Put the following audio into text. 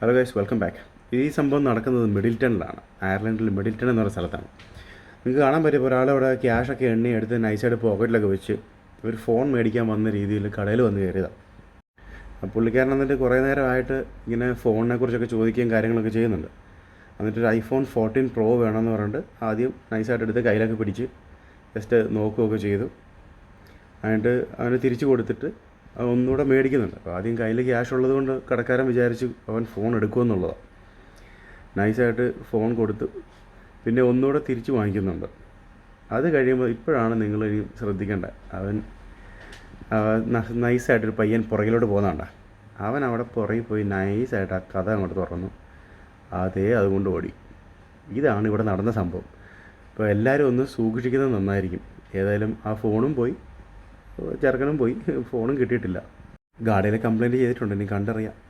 Hello guys welcome back ഈ സംഭവം നടക്കുന്നത് മിഡിൽ ടണിലാണ് അയർലൻഡിൽ മിഡിൽട്ടൺ എന്ന് പറയുന്ന സ്ഥലത്താണ്. നിങ്ങൾക്ക് കാണാൻ പറ്റും ഒരാളവിടെ ക്യാഷൊക്കെ എണ്ണി എടുത്ത് നൈസായിട്ട് പോക്കറ്റിലൊക്കെ വെച്ച് ഒരു ഫോൺ മേടിക്കാൻ വന്ന രീതിയിൽ കടയിൽ വന്ന് കയറിയതാണ് പുള്ളിക്കാരൻ എന്നിട്ട് കുറേ നേരമായിട്ട് ഇങ്ങനെ ഫോണിനെ കുറിച്ചൊക്കെ ചോദിക്കുകയും കാര്യങ്ങളൊക്കെ ചെയ്യുന്നുണ്ട്. എന്നിട്ട് ഒരു ഐഫോൺ ഫോർട്ടീൻ പ്രോ വേണമെന്ന് പറഞ്ഞിട്ട് ആദ്യം നൈസായിട്ട് എടുത്ത് കയ്യിലൊക്കെ പിടിച്ച് ജസ്റ്റ് നോക്കുകയൊക്കെ ചെയ്തു. എന്നിട്ട് അവന് തിരിച്ചു കൊടുത്തിട്ട് ഒന്നുകൂടെ മേടിക്കുന്നുണ്ട്. അപ്പോൾ ആദ്യം കയ്യിൽ ക്യാഷ് ഉള്ളതുകൊണ്ട് കടക്കാരൻ വിചാരിച്ചു അവൻ ഫോൺ എടുക്കുമെന്നുള്ളതാണ് നൈസായിട്ട് ഫോൺ കൊടുത്ത്. പിന്നെ ഒന്നുകൂടെ തിരിച്ച് വാങ്ങിക്കുന്നുണ്ട്. അത് കഴിയുമ്പോൾ ഇപ്പോഴാണ് നിങ്ങൾ ഇനി ശ്രദ്ധിക്കേണ്ടത് അവൻ നൈസായിട്ടൊരു പയ്യൻ പുറകിലോട്ട് പോകുന്നുണ്ട അവൻ അവിടെ പുറകിൽ പോയി നൈസായിട്ട് ആ കഥ അങ്ങോട്ട് തുറന്നു. അതേ അതുകൊണ്ട് ഓടി. ഇതാണ് ഇവിടെ നടന്ന സംഭവം. അപ്പോൾ എല്ലാവരും ഒന്ന് സൂക്ഷിക്കുന്നത് നന്നായിരിക്കും. ഏതായാലും ആ ഫോണും പോയി. ചെറുക്കനും പോയി. ഫോണും കിട്ടിയിട്ടില്ല. ഗാഡിയിലെ കംപ്ലയിന്റ് ചെയ്തിട്ടുണ്ട് ഇനി കണ്ടറിയാം.